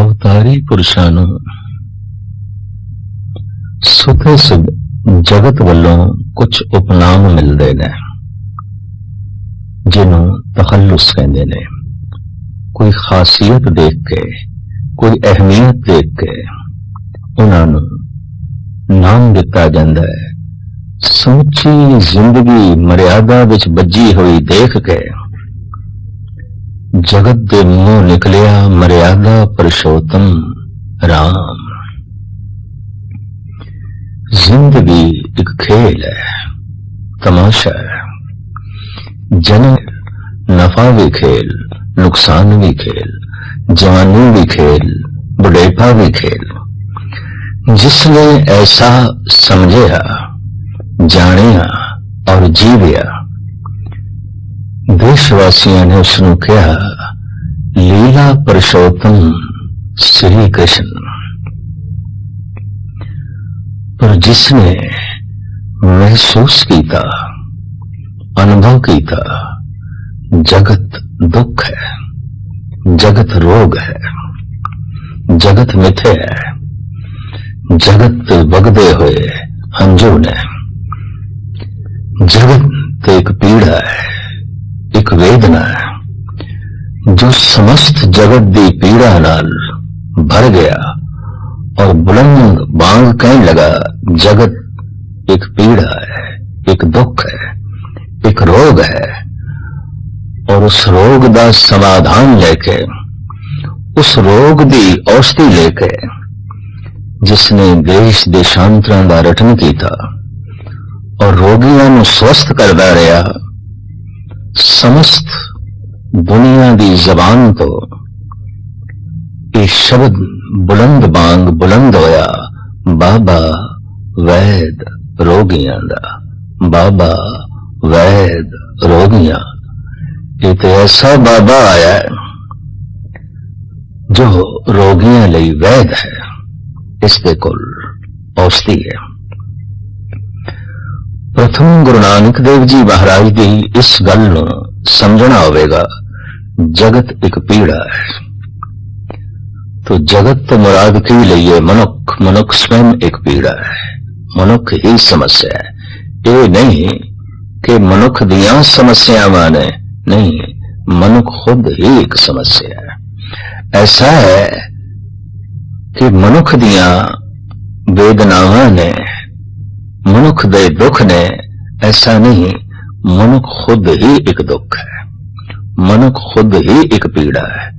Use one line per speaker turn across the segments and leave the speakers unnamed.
ਅਵਤਾਰੀ ਪੁਰਸ਼ਾਂ ਨੂੰ ਸੁਤੇ ਸੁਭ ਜਗਤ ਵੱਲੋਂ ਕੁਝ ਉਪਨਾਮ ਮਿਲਦੇ ਨੇ, ਜਿਹਨੂੰ ਤਖੱਲੁਸ ਕਹਿੰਦੇ ਨੇ। ਕੋਈ ਖਾਸੀਅਤ ਦੇਖ ਕੇ, ਕੋਈ ਅਹਿਮੀਅਤ ਦੇਖ ਕੇ ਉਹਨਾਂ ਨੂੰ ਨਾਮ ਦਿੱਤਾ ਜਾਂਦਾ ਹੈ। ਸਮੁੱਚੀ ਜ਼ਿੰਦਗੀ ਮਰਿਆਦਾ ਵਿੱਚ ਬੱਜੀ ਹੋਈ ਦੇਖ ਕੇ ਜਗਤ ਦੇ ਮੂੰਹ ਨਿਕਲਿਆ ਮਰਿਆਦਾ ਪਰਸ਼ੋਤਮ ਰਾਮ। ਜ਼ਿੰਦਗੀ ਇੱਕ ਖੇਲ ਹੈ, ਤਮਾਸ਼ਾ ਹੈ। ਜਨਮ ਨਫਾ ਵੀ ਖੇਲ, ਨੁਕਸਾਨ ਵੀ ਖੇਲ, ਜਵਾਨੀ ਵੀ ਖੇਲ, ਬੁਢੇਪਾ ਵੀ ਖੇਲ। ਜਿਸਨੇ ਐਸਾ ਸਮਝਿਆ, ਜਾਣਿਆ ਔਰ ਜੀਵਿਆ ਦੇਸ਼ ਵਾਸੀਆਂ ਨੇ ਉਸ ਨੂੰ ਕਿਹਾ ਲੀਲਾ ਪੁਰਸ਼ੋਤਮ ਸ੍ਰੀ ਕ੍ਰਿਸ਼ਨ ਪਰ ਜਿਸਨੇ ਮਹਿਸੂਸ ਕੀਤਾ ਅਨੁਭਵ ਕੀਤਾ ਜਗਤ ਦੁੱਖ ਹੈ ਜਗਤ ਰੋਗ ਹੈ ਜਗਤ ਮਿੱਥੇ ਹੈ ਜਗਤ ਵਗਦੇ ਹੋਏ ਹੰਝੂ ਨੇ ਜਗਤ ਤੇ ਇੱਕ ਵੇਦਨਾ ਹੈ, ਜੋ ਸਮਸਤ ਜਗਤ ਦੀ ਪੀੜਾ ਨਾਲ ਭਰ ਗਿਆ ਔਰ ਬੁਲੰਦ ਬਾਗ ਕਹਿਣ ਲਗਾ, ਜਗਤ ਇੱਕ ਪੀੜਾ ਹੈ, ਇੱਕ ਦੁੱਖ ਹੈ, ਇੱਕ ਰੋਗ ਹੈ। ਔਰ ਉਸ ਰੋਗ ਦਾ ਸਮਾਧਾਨ ਲੈ ਕੇ, ਉਸ ਰੋਗ ਦੀ ਔਸ਼ਧੀ ਲੈ ਕੇ ਜਿਸ ਨੇ ਦੇਸ਼ ਦੇਸ਼ਾਂਤਰਾਂ ਦਾ ਰਟਨ ਕੀਤਾ ਔਰ ਰੋਗੀਆਂ ਨੂੰ ਸਵਸਥ ਕਰਦਾ ਰਿਹਾ ਸਮਸਤ ਦੁਨੀਆ ਦੀ ਜ਼ਬਾਨ ਤੋਂ ਇਹ ਸ਼ਬਦ ਬੁਲੰਦ ਬਾਂਗ ਬੁਲੰਦ ਹੋਇਆ ਬਾਬਾ ਵੈਦ ਰੋਗੀਆਂ ਦਾ ਬਾਬਾ ਵੈਦ ਰੋਗੀਆਂ ਇਹ ਤੇ ਐਸਾ ਬਾਬਾ ਆਇਆ ਹੈ, ਜੋ ਰੋਗੀਆਂ ਲਈ ਵੈਦ ਹੈ ਇਸ ਦੇ ਕੋਲ ਔਸ਼ਧੀ ਹੈ پرتم گرو نانک دیو جی مہاراج جگت ایک پیڑ ہے تو جگت مرادی لیے منک من پیڑ ہے منک ہی سمسیا منک دیا نہیں منخ خود ہی ایک سمسیا ایسا ہے کہ منخ دیا ویدنا मनुख दे दुख ने ऐसा नहीं मनुख खुद ही एक दुख है मनुख खुद ही एक पीड़ा है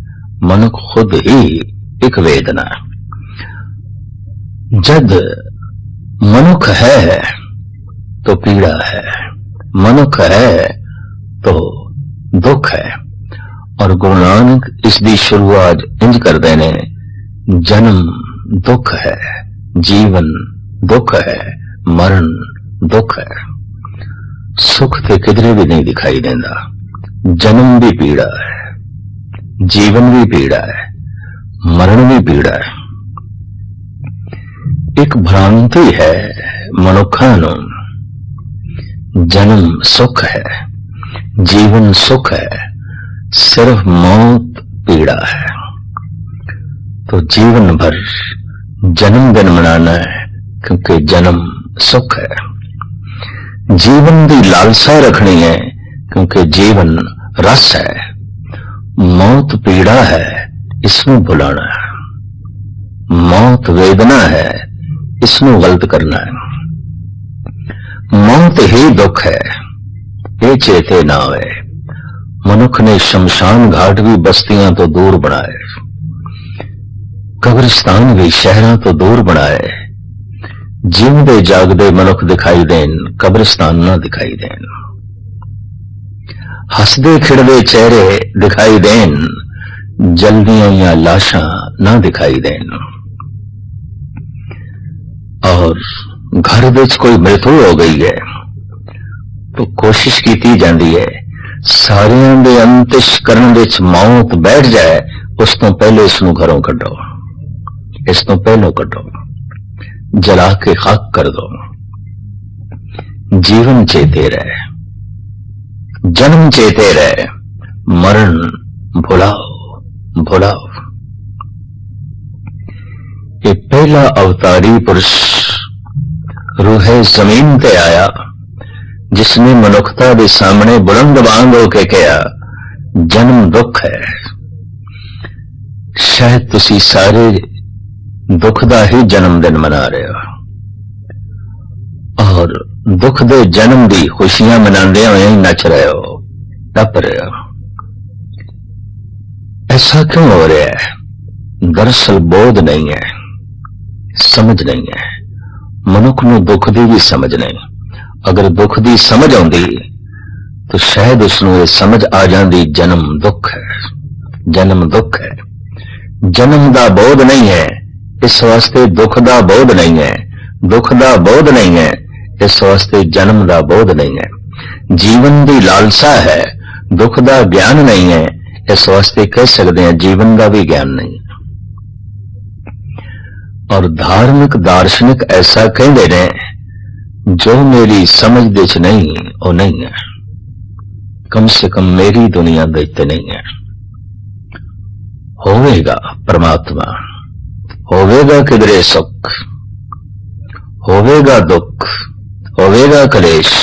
मनुख खुद ही ਇੱਕ ਵੇਦਨਾ ਜਦ ਮਨੁੱਖ ਹੈ तो पीड़ा है मनुख है तो दुख है और गुरु नानक इस दी शुरुआत इंज करते ने जन्म दुख है जीवन दुख है मरण दुख है सुख ते किधरे भी नहीं दिखाई देता जन्म भी पीड़ा है जीवन भी पीड़ा है ਮਰਨ ਵੀ ਪੀੜਾ ਹੈ ਇੱਕ ਭ੍ਰਾਂਤੀ ਹੈ ਮਨੁੱਖਾਂ ਨੂੰ ਜਨਮ ਸੁਖ ਹੈ ਜੀਵਨ ਸੁਖ ਹੈ ਸਿਰਫ ਮੌਤ ਪੀੜਾ ਹੈ तो जीवन भर जन्मदिन मनाना है क्योंकि जन्म ਸੁਖ ਹੈ। ਜੀਵਨ ਦੀ ਲਾਲਸਾ ਰੱਖਣੀ ਹੈ, ਕਿਉਂਕਿ ਜੀਵਨ ਰਸ ਹੈ। ਮੌਤ ਪੀੜਾ ਹੈ ਇਸ ਨੂੰ ਭੁਲਾਣਾ ਹੈ। ਮੌਤ ਵੇਦਨਾ ਹੈ ਇਸ ਨੂੰ ਗਲਤ ਕਰਨਾ ਹੈ। ਮੌਤ ਹੀ ਦੁੱਖ ਹੈ, ਇਹ ਚੇਤੇ ਨਾ ਹੋਏ ਮਨੁੱਖ ਨੇ ਸ਼ਮਸ਼ਾਨ ਘਾਟ ਵੀ ਬਸਤੀਆਂ ਤੋਂ ਦੂਰ ਬਣਾਏ। ਕਬਰਿਸਤਾਨ ਵੀ ਸ਼ਹਿਰਾਂ ਤੋਂ ਦੂਰ ਬਣਾਏ। ਜਿਉਂਦੇ ਜਾਗਦੇ ਮਨੁੱਖ ਦਿਖਾਈ ਦੇਣ, ਕਬਰਸਤਾਨ ਨਾ ਦਿਖਾਈ ਦੇਣ। ਹੱਸਦੇ ਖਿੜਦੇ ਚਿਹਰੇ ਦਿਖਾਈ ਦੇਣ, ਜਲਦੀਆਂ ਜਾਂ ਲਾਸ਼ਾਂ ਨਾ ਦਿਖਾਈ ਦੇਣ। ਔਰ ਘਰ ਵਿੱਚ ਕੋਈ ਮ੍ਰਿਤੂ ਹੋ ਗਈ ਹੈ। ਤਾਂ ਕੋਸ਼ਿਸ਼ ਕੀਤੀ ਜਾਂਦੀ ਹੈ, ਸਾਰਿਆਂ ਦੇ ਅੰਤਿਸ਼ ਕਰਨ ਵਿੱਚ ਮੌਤ ਬੈਠ ਜਾਏ, ਉਸ ਤੋਂ ਪਹਿਲੇ ਇਸ ਨੂੰ ਘਰੋਂ ਕੱਢੋ। ਇਸ ਤੋਂ ਪਹਿਲੋਂ ਕੱਢੋ। ਜਲਾ ਕੇ ਖਾਕ ਕਰ ਦੋ। ਜੀਵਨ ਚੇਤੇ ਰਹੇ। ਜਨਮ ਚੇਤੇ ਰਹੇ। ਮਰਨ ਭੁਲਾਓ ਭੁਲਾਓ। ਪਹਿਲਾ ਅਵਤਾਰੀ ਪੁਰਸ਼ ਰੂਹੇ ਜ਼ਮੀਨ ਤੇ ਆਇਆ ਜਿਸ ਨੇ ਮਨੁੱਖਤਾ ਦੇ ਸਾਹਮਣੇ ਬੁਲੰਦ ਬਾਂਗ ਹੋ ਕੇ ਕਿਹਾ, ਜਨਮ ਦੁੱਖ ਹੈ। ਸ਼ਾਇਦ ਤੁਸੀਂ ਸਾਰੇ ਦੁੱਖ ਦਾ ਹੀ ਜਨਮ ਦਿਨ ਮਨਾ ਰਿਹਾ। ਔਰ ਦੁੱਖ ਦੇ ਜਨਮ ਦੀ ਖੁਸ਼ੀਆਂ ਮਨਾਉਂਦੇ ਹੋਏ ਨੱਚ ਰਹੇ ਹੋ ਟੱਪ ਰਹੇ। ਹੋ ਐਸਾ ਕਿਉਂ ਹੋ ਰਿਹਾ ਹੈ? ਦਰਸਲ ਬੋਧ ਨਹੀਂ ਹੈ, ਸਮਝ ਨਹੀਂ ਹੈ। ਮਨੁੱਖ ਨੂੰ ਦੁੱਖ ਦੀ ਵੀ ਸਮਝ ਨਹੀਂ। ਅਗਰ ਦੁੱਖ ਦੀ ਸਮਝ ਆਉਂਦੀ, ਤਾਂ ਸ਼ਾਇਦ ਉਸ ਨੂੰ ਇਹ ਸਮਝ ਆ ਜਾਂਦੀ, ਜਨਮ ਦੁੱਖ ਹੈ, ਜਨਮ ਦੁੱਖ ਹੈ। ਜਨਮ ਦਾ ਬੋਧ ਨਹੀਂ ਹੈ ਇਸ ਵਾਸਤੇ ਦੁੱਖ ਦਾ ਬੋਧ ਨਹੀਂ ਹੈ। ਦੁੱਖ ਦਾ ਬੋਧ ਨਹੀਂ ਹੈ, ਇਸ ਵਾਸਤੇ ਜਨਮ ਦਾ ਬੋਧ ਨਹੀਂ ਹੈ। ਜੀਵਨ ਦੀ ਲਾਲਸਾ ਹੈ, ਦੁੱਖ ਦਾ ਗਿਆਨ ਨਹੀਂ ਹੈ, ਇਸ ਵਾਸਤੇ ਕਹਿ ਸਕਦੇ ਹਾਂ ਜੀਵਨ ਦਾ ਵੀ ਗਿਆਨ ਨਹੀਂ। ਔਰ ਧਾਰਮਿਕ ਦਾਰਸ਼ਨਿਕ ਐਸਾ ਕਹਿੰਦੇ ਨੇ, ਜੋ ਮੇਰੀ ਸਮਝ ਦੇ ਚ ਨਹੀਂ, ਉਹ ਨਹੀਂ ਹੈ। ਕਮ ਸੇ ਕਮ ਮੇਰੀ ਦੁਨੀਆ ਦੇ ਤੇ ਨਹੀਂ ਹੈ। ਹੋਵੇਗਾ ਪ੍ਰਮਾਤਮਾ। ਹੋਵੇਗਾ ਕਿਧਰੇ ਸੁੱਖ ਹੋਵੇਗਾ ਦੁੱਖ ਹੋਵੇਗਾ ਕਲੇਸ਼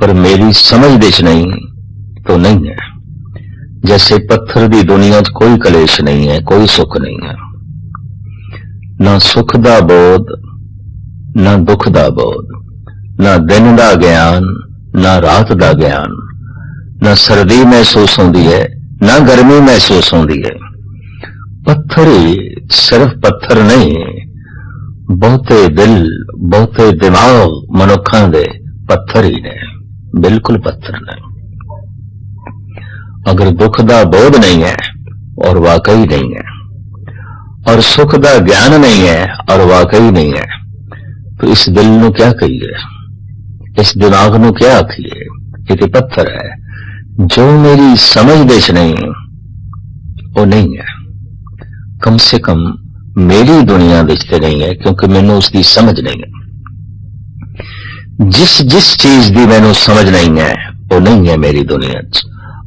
ਪਰ ਮੇਰੀ ਸਮਝ ਦੇ ਚ ਨਹੀਂ तो नहीं है जैसे पत्थर ਦੀ ਦੁਨੀਆ 'ਚ ਕੋਈ ਕਲੇਸ਼ ਨਹੀਂ ਹੈ ਕੋਈ ਸੁੱਖ ਨਹੀਂ ਹੈ ਨਾ ਸੁੱਖ ਦਾ ਬੋਧ ਨਾ ਦੁੱਖ ਦਾ ਬੋਧ ਨਾ ਦਿਨ ਦਾ ਗਿਆਨ ਨਾ ਰਾਤ ਦਾ ਗਿਆਨ ਨਾ ਸਰਦੀ ਮਹਿਸੂਸ ਹੁੰਦੀ ਹੈ ਨਾ ਗਰਮੀ ਮਹਿਸੂਸ ਹੁੰਦੀ ਹੈ ਪੱਥਰ ਹੀ ਸਿਰਫ ਪੱਥਰ ਨਹੀਂ ਬਹੁਤੇ ਦਿਲ ਬਹੁਤੇ ਦਿਮਾਗ ਮਨੁੱਖਾਂ ਦੇ ਪੱਥਰ ਹੀ ਨੇ ਬਿਲਕੁਲ ਪੱਥਰ ਨੇ अगर दुख का बोध नहीं है और वाकई नहीं है और सुख का ज्ञान नहीं है और वाकई नहीं है तो इस दिल नु क्या कहिए इस दिमाग नु क्या आखिए ये तो पत्थर है जो मेरी समझ देश नहीं वो کم سے کم میری دنیا دچتے نہیں ہے کیونکہ مینو اس دی سمجھ نہیں ہے۔ جس جس چیز دی مینو سمجھ نہیں ہے، وہ نہیں ہے میری دنیا۔ چ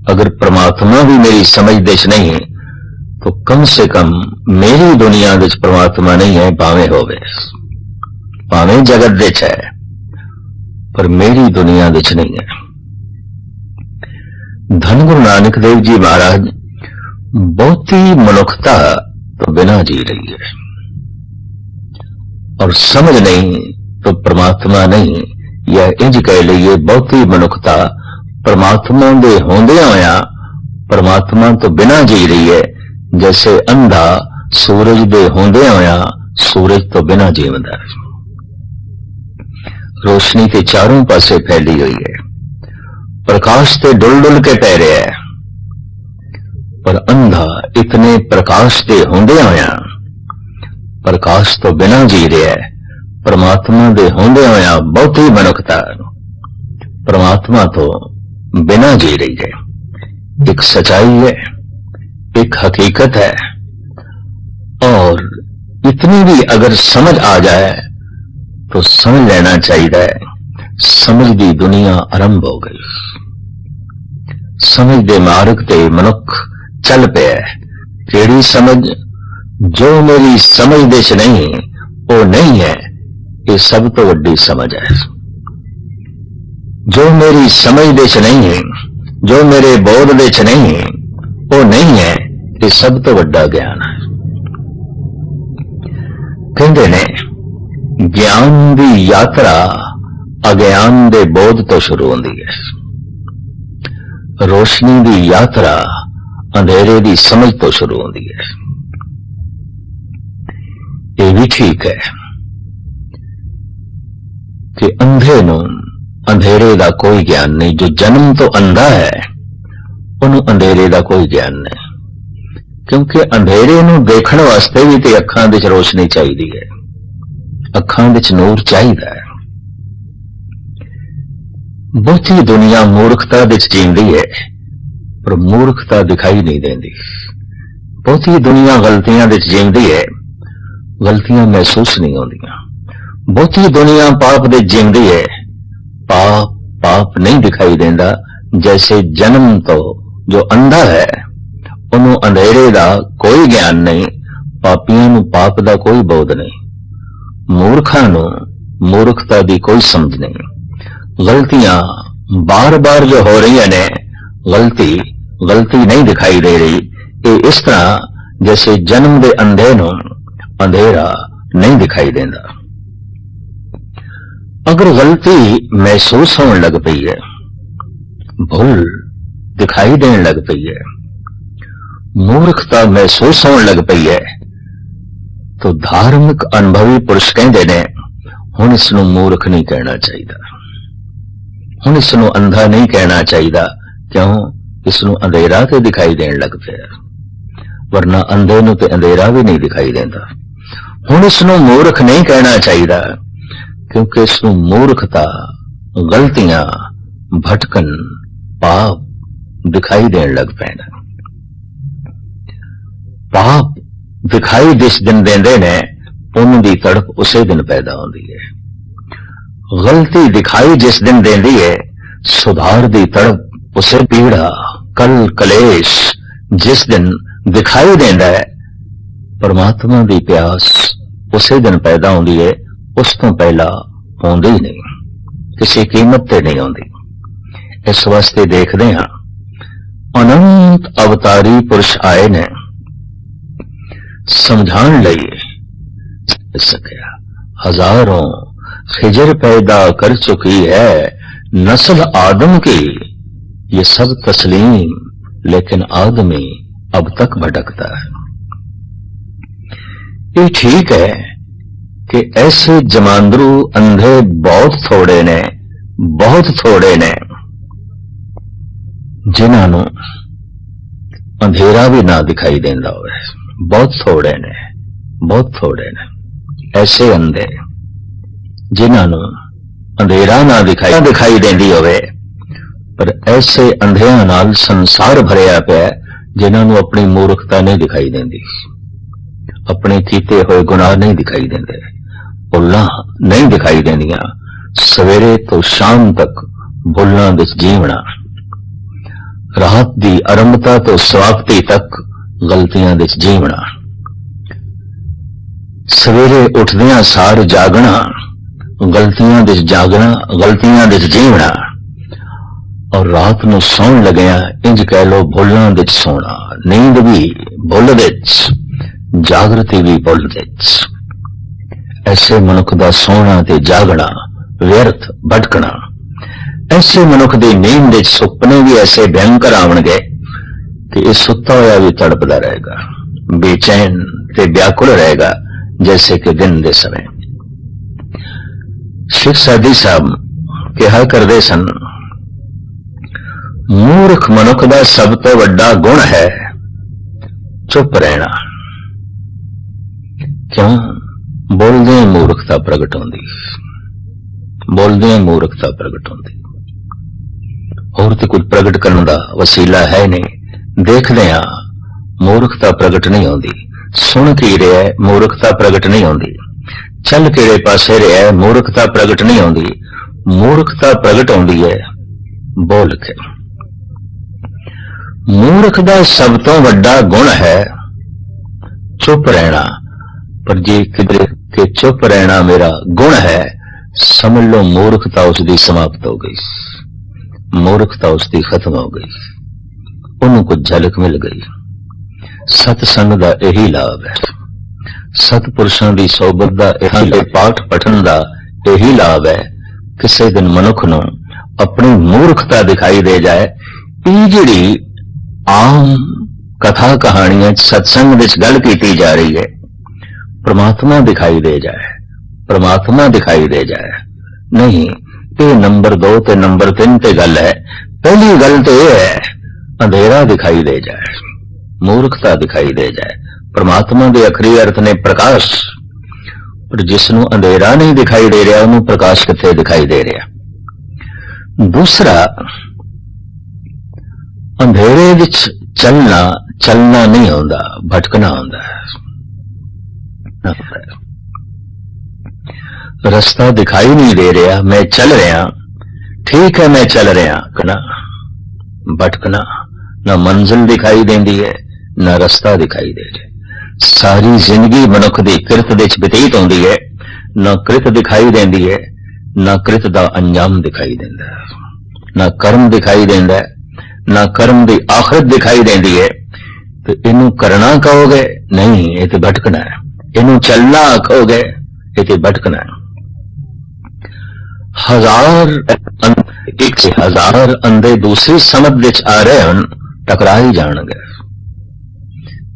اگر پرماتما بھی میری سمجھ دش نہیں ہے، تو کم سے کم میری دنیا پرماتما نہیں ہے پاوے ہوئے پاوے جگت دچ ہے، پر میری دنیا دچ نہیں ہے۔ دھن گرو نانک دیو جی مہاراج، بہت ہی منکھتا तो बिना जी रही है और समझ नहीं तो परमात्मा नहीं या इंज कह लीए बहुती मनुखता परमात्मा ਦੇ ਹੁੰਦਿਆਂ ਹੋਇਆਂ परमात्मा ਤੋਂ ਬਿਨਾਂ ਜੀ ਰਹੀ ਹੈ ਜੈਸੇ ਅੰਧਾ ਸੂਰਜ ਦੇ ਹੁੰਦਿਆਂ ਹੋਇਆਂ ਸੂਰਜ ਤੋਂ ਬਿਨਾਂ ਜੀਵਦਾ ਹੈ ਰੋਸ਼ਨੀ ਤੇ ਚਾਰੋਂ ਪਾਸੇ ਫੈਲੀ ਹੋਈ ਹੈ ਪ੍ਰਕਾਸ਼ ਤੇ ਡੁੱਲ ਡੁੱਲ ਕੇ ਪੈ ਰਿਹਾ ਹੈ ਪਰ ਅੰਧਾ ਇਤਨੇ ਪ੍ਰਕਾਸ਼ ਦੇ ਹੁੰਦਿਆਂ ਹੋਇਆਂ ਪ੍ਰਕਾਸ਼ ਤੋਂ ਬਿਨਾਂ ਜੀ ਰਿਹਾ ਹੈ ਪਰਮਾਤਮਾ ਦੇ ਹੁੰਦਿਆਂ ਹੋਇਆਂ ਬਹੁਤੀ ਮਨੁੱਖਤਾ ਪਰਮਾਤਮਾ ਤੋਂ बिना जी रही है एक सच्चाई है एक हकीकत है और इतनी भी अगर समझ आ जाए तो समझ लेना चाहिए समझ दी दुनिया आरंभ हो गई समझ दे मार्ग ते मनुख ਚੱਲ ਪਿਆ ਜਿਹੜੀ ਸਮਝ, ਜੋ ਮੇਰੀ ਸਮਝ ਦੇ ਚ ਨਹੀਂ, ਉਹ ਨਹੀਂ ਹੈ। ਇਹ ਸਭ ਤੋਂ ਵੱਡੀ ਸਮਝ ਹੈ। ਜੋ ਮੇਰੀ ਸਮਝ ਦੇ ਚ ਨਹੀਂ ਹੈ ਜੋ ਮੇਰੇ ਬੋਧ ਦੇ ਚ ਨਹੀਂ ਹੈ ਉਹ ਨਹੀਂ ਹੈ। ਇਹ ਸਭ ਤੋਂ ਵੱਡਾ ਗਿਆਨ ਹੈ। ਕਹਿੰਦੇ ਨੇ, ਗਿਆਨ ਦੀ ਯਾਤਰਾ ਅਗਿਆਨ ਦੇ ਬੋਧ ਤੋਂ ਸ਼ੁਰੂ ਹੁੰਦੀ ਹੈ। ਰੋਸ਼ਨੀ ਦੀ ਯਾਤਰਾ ਅੰਧੇਰੇ ਦੀ ਸਮਝ ਤੋਂ ਸ਼ੁਰੂ ਹੁੰਦੀ ਹੈ। ਇਹ ਵੀ ਠੀਕ ਹੈ ਕਿ ਅੰਧੇ ਨੂੰ ਅੰਧੇਰੇ ਦਾ ਕੋਈ ਗਿਆਨ ਨਹੀਂ, ਜੋ ਜਨਮ ਤੋਂ ਅੰਧਾ ਹੈ, ਉਹਨੂੰ ਅੰਧੇਰੇ ਦਾ ਕੋਈ ਗਿਆਨ ਨਹੀਂ। ਕਿਉਂਕਿ ਅੰਧੇਰੇ ਨੂੰ ਦੇਖਣ ਵਾਸਤੇ ਵੀ ਤੇ ਅੱਖਾਂ ਵਿੱਚ ਰੋਸ਼ਨੀ ਚਾਹੀਦੀ ਹੈ। ਅੱਖਾਂ ਵਿੱਚ ਨੂਰ ਚਾਹੀਦਾ ਹੈ। ਬਹੁਤੀ ਦੁਨੀਆ ਮੂਰਖਤਾ ਵਿੱਚ ਜੀਂਦੀ ਹੈ। ਪਰ ਮੂਰਖਤਾ ਦਿਖਾਈ ਨਹੀਂ ਦਿੰਦੀ। ਬਹੁਤੀ ਦੁਨੀਆ ਗਲਤੀਆਂ ਵਿੱਚ ਜਿੰਦੀ ਹੈ। ਗਲਤੀਆਂ ਮਹਿਸੂਸ ਨਹੀਂ ਹੁੰਦੀਆਂ। ਬਹੁਤੀ ਦੁਨੀਆ ਪਾਪ ਦੇ ਜਿੰਦੀ ਹੈ। ਪਾਪ ਪਾਪ ਨਹੀਂ ਦਿਖਾਈ ਦਿੰਦਾ। ਜੈਸੇ ਜਨਮ ਤੋਂ ਜੋ ਅੰਧਾ ਹੈ, ਉਹਨੂੰ ਅੰਧੇਰੇ ਦਾ ਕੋਈ ਗਿਆਨ ਨਹੀਂ, ਪਾਪੀਆਂ ਨੂੰ ਪਾਪ ਦਾ ਕੋਈ ਬੋਧ ਨਹੀਂ। ਮੂਰਖਾਂ ਨੂੰ ਮੂਰਖਤਾ ਦੀ ਕੋਈ ਸਮਝ ਨਹੀਂ। ਗਲਤੀਆਂ ਬਾਰ-ਬਾਰ ਜੋ ਹੋ ਰਹੀਆਂ ਨੇ, ਗਲਤੀ ਗਲਤੀ ਨਹੀਂ ਦਿਖਾਈ ਦੇ ਰਹੀ। ਇਹ ਇਸ ਤਰ੍ਹਾਂ ਜੈਸੇ ਜਨਮ ਦੇ ਅੰਧੇ ਨੂੰ ਅੰਧੇਰਾ ਨਹੀਂ ਦਿਖਾਈ ਦਿੰਦਾ। ਅਗਰ ਗਲਤੀ ਮਹਿਸੂਸ ਹੋਣ ਲੱਗ ਪਈ ਹੈ, ਭੁੱਲ ਦਿਖਾਈ ਦੇਣ ਲੱਗ ਪਈ ਹੈ, ਮੂਰਖਤਾ ਮਹਿਸੂਸ ਹੋਣ ਲੱਗ ਪਈ ਹੈ, ਤੋ ਧਾਰਮਿਕ ਅਨੁਭਵੀ ਪੁਰਸ਼ ਕਹਿੰਦੇ ਨੇ, ਹੁਣ ਇਸ ਨੂੰ ਮੂਰਖ ਨਹੀਂ ਕਹਿਣਾ ਚਾਹੀਦਾ। ਹੁਣ ਇਸ ਨੂੰ ਅੰਧਾ ਨਹੀਂ ਕਹਿਣਾ ਚਾਹੀਦਾ। ਕਿਉਂ? ਇਸ ਨੂੰ ਅੰਧੇਰਾ ਤੇ ਦਿਖਾਈ ਦੇਣ ਲੱਗ ਪਿਆ। ਵਰਨਾ ਅੰਧੇ ਨੂੰ ਤੇ ਅੰਧੇਰਾ ਵੀ ਨਹੀਂ ਦਿਖਾਈ ਦਿੰਦਾ। ਹੁਣ ਇਸ ਨੂੰ ਮੂਰਖ ਨਹੀਂ ਕਹਿਣਾ ਚਾਹੀਦਾ, ਕਿਉਂਕਿ ਇਸ ਨੂੰ ਮੂਰਖਤਾ, ਗਲਤੀਆਂ, ਭਟਕਣ, ਪਾਪ ਦਿਖਾਈ ਦੇਣ ਲੱਗ ਪੈਣਾ ਪਾਪ ਦਿਖਾਈ ਜਿਸ ਦਿਨ ਦਿੰਦੇ ਨੇ, ਪੁੰਨ ਦੀ ਤੜਪ ਉਸੇ ਦਿਨ ਪੈਦਾ ਹੁੰਦੀ ਹੈ। ਗਲਤੀ ਦਿਖਾਈ ਜਿਸ ਦਿਨ ਦਿੰਦੀ ਹੈ, ਸੁਧਾਰ ਦੀ ਤੜਪ ਉਸੇ ਪੀੜਾ ਕਲ ਕਲੇਸ਼ ਜਿਸ ਦਿਨ ਵਿਖਾਈ ਦਿੰਦਾ ਹੈ, ਪਰਮਾਤਮਾ ਦੀ ਪਿਆਸ ਉਸੇ ਦਿਨ ਪੈਦਾ ਹੁੰਦੀ ਹੈ, ਉਸ ਤੋਂ ਪਹਿਲਾਂ ਆਉਂਦੀ ਹੀ ਨਹੀਂ, ਕਿਸੇ ਕੀਮਤ ਤੇ ਨਹੀਂ ਆਉਂਦੀ। ਇਸ ਵਾਸਤੇ ਦੇਖਦੇ ਹਾਂ, ਅਨੰਤ ਅਵਤਾਰੀ ਪੁਰਸ਼ ਆਏ ਨੇ। ਸਮਝਾਉਣ ਲਈ ਸਕਿਆ ਹਜ਼ਾਰਾਂ ਖਿਜਰ ਪੈਦਾ ਕਰ ਚੁਕੀ ਹੈ, ਨਸਲ ਆਦਮ की ये सब तस्लीम लेकिन आदमी अब तक भटकता है ये ठीक है कि ऐसे जमांदरू अंधे बहुत थोड़े ने बहुत थोड़े ने ਜਿਨ੍ਹਾਂ ਨੂੰ ਅੰਧੇਰਾ ਵੀ ਨਾ ਦਿਖਾਈ ਦਿੰਦਾ ਹੋਵੇ ਬਹੁਤ ਥੋੜੇ ਨੇ ਬਹੁਤ ਥੋੜੇ ਨੇ ਐਸੇ ਅੰਧੇ ਜਿਨ੍ਹਾਂ ਨੂੰ ਅੰਧੇਰਾ ਨਾ ਦਿਖਾਈ ਦਿਖਾਈ ਦਿੰਦੀ ਹੋਵੇ ਪਰ ਐਸੇ ਅੰਧਿਆਂ ਨਾਲ ਸੰਸਾਰ ਭਰਿਆ ਪਿਆ ਜਿਨ੍ਹਾਂ ਨੂੰ ਆਪਣੀ ਮੂਰਖਤਾ ਨਹੀਂ ਦਿਖਾਈ ਦਿੰਦੀ। ਆਪਣੇ ਕੀਤੇ ਹੋਏ ਗੁਨਾਹ ਨਹੀਂ ਦਿਖਾਈ ਦਿੰਦੇ। ਭੁੱਲਾਂ ਨਹੀਂ ਦਿਖਾਈ ਦਿੰਦੀਆਂ। ਸਵੇਰੇ ਤੋਂ ਸ਼ਾਮ ਤੱਕ ਭੁੱਲਾਂ ਵਿੱਚ ਜੀਵਣਾ। ਰਾਤ ਦੀ ਆਰੰਭਤਾ ਤੋਂ ਸਵਾਪਤੀ ਤੱਕ ਗਲਤੀਆਂ ਵਿੱਚ ਜੀਵਣਾ। ਸਵੇਰੇ ਉੱਠਦਿਆਂ ਸਾਰ ਜਾਗਣਾ। ਗਲਤੀਆਂ ਵਿੱਚ ਜਾਗਣਾ, ਗਲਤੀਆਂ ਵਿੱਚ ਜੀਵਣਾ। ਔਰ ਰਾਤ ਨੂੰ ਸੌਣ ਲੱਗਿਆ ਇੰਜ ਕਹਿ ਲੋ ਭੁੱਲਾਂ ਵਿੱਚ ਸੋਣਾ, ਨੀਂਦ ਵੀ ਭੁੱਲ ਵਿੱਚ, ਜਾਗਰਤੀ ਵੀ ਭੁੱਲ ਵਿੱਚ। ਐਸੇ ਮਨੁੱਖ ਦਾ ਸੋਣਾ ਤੇ ਜਾਗਣਾ, ਵਿਅਰਥ ਭਟਕਣਾ। ਐਸੇ ਮਨੁੱਖ ਦੀ ਨੀਂਦ ਵਿੱਚ ਸੁਪਨੇ ਵੀ ਐਸੇ ਭਿਆਨਕ ਆਵਣਗੇ ਕਿ ਇਹ ਸੁੱਤਾ ਹੋਇਆ ਵੀ ਤੜਪਦਾ ਰਹੇਗਾ, ਬੇਚੈਨ ਤੇ ਵਿਆਕੁਲ ਰਹੇਗਾ ਜੈਸੇ ਕਿ ਦਿਨ ਦੇ ਸਮੇਂ। ਸਿੱਖ ਸਾਦੀ ਸਾਹਿਬ ਕਿਹਾ ਕਰਦੇ ਸਨ ਮੂਰਖ ਮਨੁੱਖ ਦਾ ਸਭ ਤੋਂ ਵੱਡਾ ਗੁਣ ਹੈ ਚੁੱਪ ਰਹਿਣਾ। ਕਿਉਂ? ਬੋਲਦੇ ਮੂਰਖਤਾ ਪ੍ਰਗਟ ਹੁੰਦੀ। ਬੋਲਦੇ ਮੂਰਖਤਾ ਪ੍ਰਗਟ ਹੁੰਦੀ। ਹੋਰ ਤੇ ਕੁਝ ਪ੍ਰਗਟ ਕਰਨ ਦਾ ਵਸੀਲਾ ਹੈ ਨਹੀਂ। ਦੇਖਦੇ ਆ ਮੂਰਖਤਾ ਪ੍ਰਗਟ ਨਹੀਂ ਹੁੰਦੀ। ਸੁਣ ਕੀ ਰਿਹਾ ਹੈ, ਮੂਰਖਤਾ ਪ੍ਰਗਟ ਨਹੀਂ ਹੁੰਦੀ। ਚੱਲ ਕਿਹੜੇ ਪਾਸੇ ਰਿਹਾ ਹੈ, ਮੂਰਖਤਾ ਪ੍ਰਗਟ ਨਹੀਂ ਹੁੰਦੀ। ਮੂਰਖਤਾ ਪ੍ਰਗਟ ਹੁੰਦੀ ਹੈ ਬੋਲ ਕੇ ਮੂਰਖ ਦਾ ਸਭ ਤੋਂ ਵੱਡਾ ਗੁਣ ਹੈ ਚੁੱਪ ਰਹਿਣਾ। ਪਰ ਜੇ ਕਿਧਰੇ ਕਿ ਚੁੱਪ ਰਹਿਣਾ ਮੇਰਾ ਗੁਣ ਹੈ, ਸਮਝ ਲਓ ਮੂਰਖਤਾ ਉਸ ਦੀ ਸਮਾਪਤ ਹੋ ਗਈ। ਮੂਰਖਤਾ ਉਸ ਦੀ ਖਤਮ ਹੋ ਗਈ। ਉਹਨੂੰ ਕੁਝ ਝਲਕ ਮਿਲ ਗਈ। ਸਤ ਸੰਗ ਦਾ ਇਹੀ ਲਾਭ ਹੈ। ਸਤਪੁਰਸ਼ਾਂ ਦੀ ਸੋਬਤ ਦਾ ਇਹੀ ਪਾਠ ਪਠਨ ਦਾ ਇਹੀ ਲਾਭ ਹੈ। ਕਿਸੇ ਦਿਨ ਮਨੁੱਖ ਨੂੰ ਆਪਣੀ ਮੂਰਖਤਾ ਦਿਖਾਈ ਦੇ ਜਾਏ। ਇਹ ਜਿਹੜੀ ਆਮ ਕਥਾ ਕਹਾਣੀਆਂ ਸਤਸੰਗ ਵਿੱਚ ਗੱਲ ਕੀਤੀ ਜਾ ਰਹੀ ਹੈ। ਪ੍ਰਮਾਤਮਾ ਦਿਖਾਈ ਦੇ ਜਾਏ, ਪ੍ਰਮਾਤਮਾ ਦਿਖਾਈ ਦੇ ਜਾਏ। ਨਹੀਂ, ਇਹ ਨੰਬਰ 2 ਤੇ ਨੰਬਰ 3 ਤੇ ਗੱਲ ਹੈ। ਪਹਿਲੀ ਗੱਲ ਤੇ ਇਹ ਹੈ, ਅੰਧੇਰਾ ਦਿਖਾਈ ਦੇ ਜਾਏ, ਮੂਰਖਤਾ ਦਿਖਾਈ ਦੇ ਜਾਏ, ਪ੍ਰਮਾਤਮਾ ਦੇ ਅਖਰੀ ਅਰਥ ਨੇ ਪ੍ਰਕਾਸ਼। ਪਰ ਜਿਸ ਨੂੰ ਅੰਧੇਰਾ ਨਹੀਂ ਦਿਖਾਈ ਦੇ ਰਿਹਾ, ਉਹਨੂੰ ਪ੍ਰਕਾਸ਼ ਕਿੱਥੇ ਦਿਖਾਈ ਦੇ ਰਿਹਾ? ਦੂਸਰਾ ਅੰਧੇਰੇ ਵਿੱਚ ਚੱਲਣਾ ਚੱਲਣਾ ਨਹੀਂ ਆਉਂਦਾ, ਭਟਕਣਾ ਆਉਂਦਾ ਹੈ। ਰਸਤਾ ਦਿਖਾਈ ਨਹੀਂ ਦੇ ਰਿਹਾ, ਮੈਂ ਚੱਲ ਰਿਹਾ, ਠੀਕ ਹੈ ਮੈਂ ਚੱਲ ਰਿਹਾ ਕਨਾ ਭਟਕਣਾ, ਨਾ ਮੰਜ਼ਿਲ ਦਿਖਾਈ ਦਿੰਦੀ ਹੈ, ਨਾ ਰਸਤਾ ਦਿਖਾਈ ਦੇ ਰਿਹਾ। ਸਾਰੀ ਜ਼ਿੰਦਗੀ ਮਨੁੱਖ ਦੀ ਕਿਰਤ ਦੇ ਵਿੱਚ ਬਤੀਤ ਹੁੰਦੀ ਹੈ, ਨਾ ਕਿਰਤ ਦਿਖਾਈ ਦਿੰਦੀ ਹੈ, ਨਾ ਕਿਰਤ ਦਾ ਅੰਜਾਮ ਦਿਖਾਈ ਦਿੰਦਾ ਹੈ। ਨਾ ਕਰਮ ਦਿਖਾਈ ਦਿੰਦਾ ਨਾ ਕਰਮ ਦੀ ਆਖਰਤ ਦਿਖਾਈ ਦਿੰਦੀ ਹੈ ਤੇ ਇਹਨੂੰ ਕਰਨਾ ਕਹੋਗੇ? ਨਹੀਂ, ਇਹ ਤੇ ਭਟਕਣਾ ਹੈ। ਇਹਨੂੰ ਚੱਲਣਾ ਕਹੋਗੇ? ਇਹ ਤੇ ਭਟਕਣਾ ਹੈ। ਹਜ਼ਾਰ ਇੱਕ ਹਜ਼ਾਰ ਅੰਦੇ ਦੂਸਰੀ ਸਮਝ ਵਿੱਚ ਆ ਰਹੇ ਹਨ, ਟਕਰਾ ਹੀ ਜਾਣਗੇ।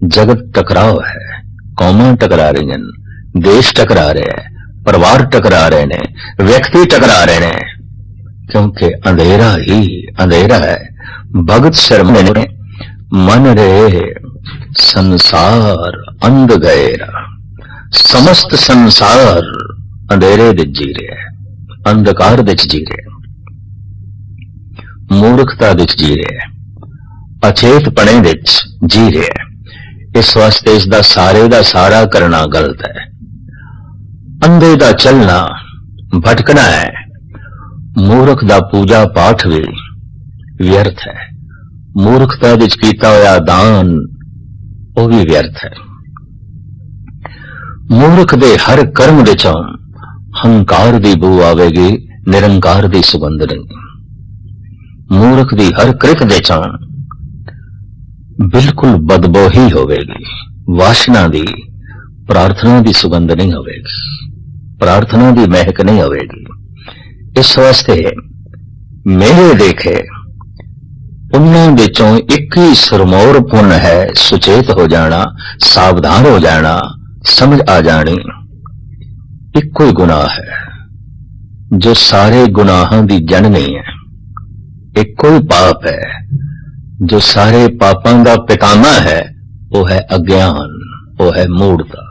ਜਗਤ ਟਕਰਾਓ ਹੈ, ਕੌਮਾਂ ਟਕਰਾ ਰਹੀਆਂ ਨੇ ਦੇਸ਼ ਟਕਰਾ ਰਹੇ ਹੈ, ਪਰਿਵਾਰ ਟਕਰਾ ਰਹੇ ਨੇ, ਵਿਅਕਤੀ ਟਕਰਾ ਰਹੇ ਨੇ, ਕਿਉਂਕਿ ਅੰਧੇਰਾ ਹੀ ਅੰਧੇਰਾ ਹੈ। ਭਗਤ ਸ਼ਰਮਾ ਨੇ, ਮਨ ਰੇ ਸੰਸਾਰ ਅੰਧ ਗਏਰਾ ਸਮਸਤ ਸੰਸਾਰ ਅੰਧੇਰੇ ਵਿੱਚ ਜੀ ਰਿਹਾ ਅੰਧਕਾਰ ਵਿੱਚ ਜੀ ਰਿਹਾ ਮੂਰਖਤਾ ਵਿੱਚ ਜੀ ਰਿਹਾ ਹੈ, ਅਚੇਤਪਣੇ ਵਿੱਚ ਜੀ ਰਿਹਾ ਇਸ ਵਾਸਤੇ ਇਸ ਦਾ ਸਾਰੇ ਦਾ ਸਾਰਾ ਕਰਨਾ ਗਲਤ ਹੈ। ਅੰਧੇ ਦਾ ਚੱਲਣਾ ਭਟਕਣਾ ਹੈ। ਮੂਰਖ ਦਾ ਪੂਜਾ ਪਾਠ ਵੀ ਵਿਅਰਥ ਹੈ। ਮੂਰਖਤਾ ਵਿੱਚ ਕੀਤਾ ਹੋਇਆ ਦਾਨ, ਉਹ ਵੀ ਵਿਅਰਥ ਹੈ। ਮੂਰਖ ਦੇ ਹਰ ਕਰਮ ਦੇ ਵਿੱਚੋਂ ਹੰਕਾਰ ਦੀ ਬੂ ਆਵੇਗੀ, ਨਿਰੰਕਾਰ ਦੀ ਸੁਗੰਧ ਨਹੀਂ। ਮੂਰਖ ਦੀ ਹਰ ਕ੍ਰਿਤ ਦੇ ਵਿੱਚੋਂ ਬਿਲਕੁਲ ਬਦਬੂ ਹੀ ਹੋਵੇਗੀ, ਵਾਸ਼ਨਾ ਦੀ, ਪ੍ਰਾਰਥਨਾ ਦੀ ਸੁਗੰਧ ਨਹੀਂ ਹੋਵੇਗੀ, ਪ੍ਰਾਰਥਨਾ ਦੀ ਮਹਿਕ ਨਹੀਂ ਹੋਵੇਗੀ। ਇਸ ਵਾਸਤੇ ਮੇਰੇ ਦੇਖੇ ਉਹਨਾਂ ਵਿੱਚੋਂ ਇੱਕ ਹੀ ਸਰਮੌਰ ਹੈ, ਸੁਚੇਤ ਹੋ ਜਾਣਾ, ਸਾਵਧਾਨ ਹੋ ਜਾਣਾ, ਸਮਝ ਆ ਜਾਣੀ। ਇੱਕੋ ਹੀ ਗੁਨਾਹ ਹੈ, ਜੋ ਸਾਰੇ ਗੁਨਾਹਾਂ ਦੀ ਜਨਨੀ ਹੈ। ਇੱਕੋ ਹੀ ਪਾਪ ਹੈ, ਜੋ ਸਾਰੇ ਪਾਪਾਂ ਦਾ ਪਿਤਾਮਾ ਹੈ, ਉਹ ਹੈ ਅਗਿਆਨ, ਉਹ ਹੈ ਮੂੜਤਾ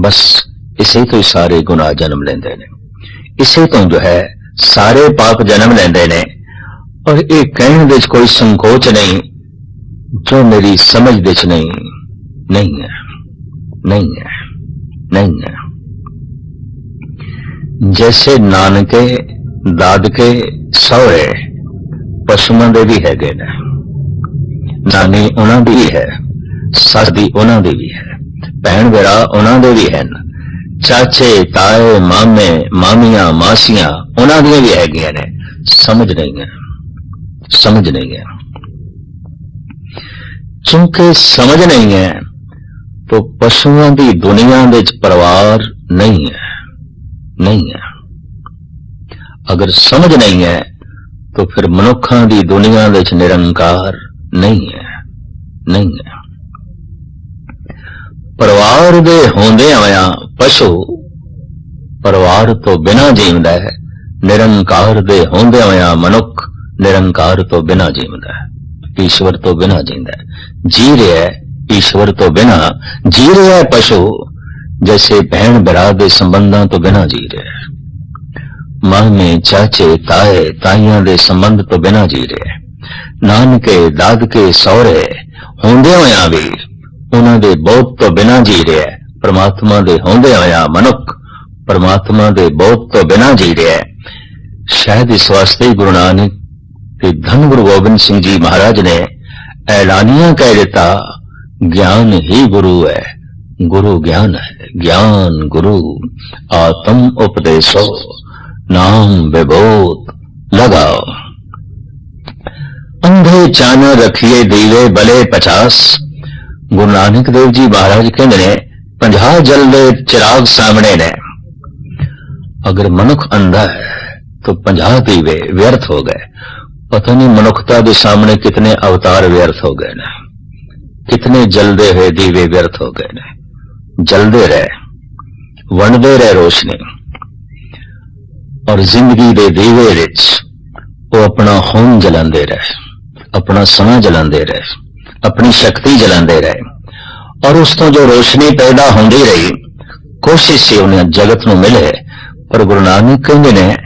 ਬਸ ਇਸੇ ਤੋਂ ਹੀ ਸਾਰੇ ਗੁਨਾਹ ਜਨਮ ਲੈਂਦੇ ਨੇ। ਇਸੇ ਤੋਂ ਜੋ ਹੈ, ਸਾਰੇ ਪਾਪ ਜਨਮ ਲੈਂਦੇ ਨੇ। ਔਰ ਇਹ ਕਹਿਣ ਵਿੱਚ ਕੋਈ ਸੰਕੋਚ ਨਹੀਂ, ਜੋ ਮੇਰੀ ਸਮਝ ਵਿੱਚ ਨਹੀਂ ਨਹੀਂ ਹੈ ਨਹੀਂ ਹੈ ਨਹੀਂ ਹੈ। ਜੈਸੇ ਨਾਨਕੇ, ਦਾਦਕੇ ਸਹੁਰੇ ਪਸ਼ੂਆਂ ਦੇ ਵੀ ਹੈਗੇ ਨੇ। ਨਾਨੀ ਉਹਨਾਂ ਦੀ ਵੀ ਹੈ, ਸੱਸ ਦੀ ਉਹਨਾਂ ਦੀ ਵੀ ਹੈ, ਭੈਣ ਭਰਾ ਉਹਨਾਂ ਦੇ ਵੀ ਹਨ, ਚਾਚੇ, ਤਾਏ, ਮਾਮੇ, ਮਾਮੀਆਂ, ਮਾਸੀਆਂ ਉਹਨਾਂ ਦੀਆਂ ਵੀ ਹੈਗੀਆਂ ਨੇ, ਸਮਝ ਨਹੀਂ ਹੈ। ਸਮਝ ਨਹੀਂ ਹੈ। ਚੂੰਕਿ ਸਮਝ ਨਹੀਂ ਹੈ, ਤੋ ਪਸ਼ੂਆਂ ਦੀ ਦੁਨੀਆ ਵਿੱਚ ਪਰਿਵਾਰ ਨਹੀਂ ਹੈ ਨਹੀਂ ਹੈ। ਅਗਰ ਸਮਝ ਨਹੀਂ ਹੈ तो ਫਿਰ ਮਨੁੱਖਾਂ ਦੀ ਦੁਨੀਆ ਵਿੱਚ ਨਿਰੰਕਾਰ ਨਹੀਂ ਹੈ ਨਹੀਂ ਹੈ। ਪਰਿਵਾਰ ਦੇ ਹੁੰਦੇ ਹੋਇਆਂ ਪਸ਼ੂ ਪਰਿਵਾਰ ਤੋਂ ਬਿਨਾਂ ਜੀਵਦਾ ਹੈ, ਨਿਰੰਕਾਰ ਦੇ ਹੁੰਦੇ ਹੋਇਆਂ ਮਨੁੱਖ ਨਿਰੰਕਾਰ ਤੋਂ ਬਿਨਾਂ ਜੀਵਦਾ ਹੈ, ਈਸ਼ਵਰ ਤੋਂ ਬਿਨਾਂ ਜੀਂਦਾ ਹੈ। ਜੀ ਰਿਹਾ ਈਸ਼ਵਰ ਤੋਂ ਬਿਨਾਂ, ਜੀ ਰਿਹਾ ਪਸ਼ੂ, ਜੈਸੇ ਭੈਣ ਭਰਾ ਦੇ ਸੰਬੰਧਾਂ ਤੋਂ ਬਿਨਾਂ ਜੀ ਰਿਹਾ ਹੈ। ਮਾਮੇ, ਚਾਚੇ, ਤਾਏ, ਤਾਈਆਂ ਦੇ ਸੰਬੰਧ ਤੋਂ ਬਿਨਾਂ ਜੀ ਰਿਹਾ ਨਾਨਕੇ, ਦਾਦਕੇ, ਸਹੁਰੇ ਹੁੰਦੇ ਹੋਇਆ ਵੀ ਉਹਨਾਂ ਦੇ ਬਹੁਤ ਤੋਂ ਬਿਨਾਂ ਜੀ ਰਿਹਾ ਹੈ। ਪ੍ਰਮਾਤਮਾ ਦੇ ਹੁੰਦੇ ਹੋਇਆ ਮਨੁੱਖ ਪਰਮਾਤਮਾ ਦੇ ਬਹੁਤ ਤੋਂ ਬਿਨਾਂ ਜੀ ਰਿਹਾ ਸ਼ਾਇਦ ਇਸ ਵਾਸਤੇ ਗੁਰੂ ਨਾਨਕ ਤੇ ਧੰਨ ਗੁਰੂ ਗੋਬਿੰਦ ਸਿੰਘ ਜੀ ਮਹਾਰਾਜ ਨੇ ਐਲਾਨੀਆਂ ਕਹਿ ਦਿੱਤਾ, ਗਿਆਨ ਹੀ ਗੁਰੂ ਹੈ, ਗੁਰੂ ਗਿਆਨ ਹੈ, ਗਿਆਨ ਗੁਰੂ, ਆਤਮ ਉਪਦੇਸੋ, ਨਾਮ ਵਿਭੂਤ ਲਗਾਓ। ਅੰਧੇ ਚਾਨ ਰਖੀਏ ਦੀਵੇ ਬਲੇ 50 ਗੁਰੂ ਨਾਨਕ ਦੇਵ ਜੀ ਮਹਾਰਾਜ ਕਹਿੰਦੇ ਨੇ 50 ਜਲਦੇ ਚਿਰਾਗ ਸਾਹਮਣੇ ਨੇ। ਅਗਰ ਮਨੁੱਖ ਅੰਧਾ ਹੈ तो 50 ਦੀਵੇ ਵਿਅਰਥ ਹੋ ਗਏ। ਪਤਾ ਨਹੀਂ ਮਨੁੱਖਤਾ ਦੇ ਸਾਹਮਣੇ ਕਿਤਨੇ ਅਵਤਾਰ ਵਿਅਰਥ ਹੋ ਗਏ ਨੇ। ਕਿਤਨੇ ਜਲਦੇ ਹੋਏ ਦੀਵੇ ਵਿਅਰਥ ਹੋ ਗਏ ਨੇ। ਜਲਦੇ ਰਹੇ, ਵੰਡਦੇ ਰਹੇ ਰੋਸ਼ਨੀ। ਔਰ ਜ਼ਿੰਦਗੀ ਦੇ ਦੀਵੇ ਵਿੱਚ ਉਹ ਆਪਣਾ ਖੂਨ ਜਲਾਉਂਦੇ ਰਹੇ, ਆਪਣਾ ਸਮਾਂ ਜਲਾਉਂਦੇ ਰਹੇ, ਆਪਣੀ ਸ਼ਕਤੀ ਜਲਾਉਂਦੇ ਰਹੇ। ਔਰ ਉਸ ਤੋਂ ਜੋ ਰੋਸ਼ਨੀ ਪੈਦਾ ਹੁੰਦੀ ਰਹੀ, ਕੋਸ਼ਿਸ਼ ਸੀ ਉਹਨੇ ਜਗਤ ਨੂੰ ਮਿਲੇ, ਪਰ ਗੁਰੂ ਨਾਨਕ ਕਹਿੰਦੇ ਨੇ,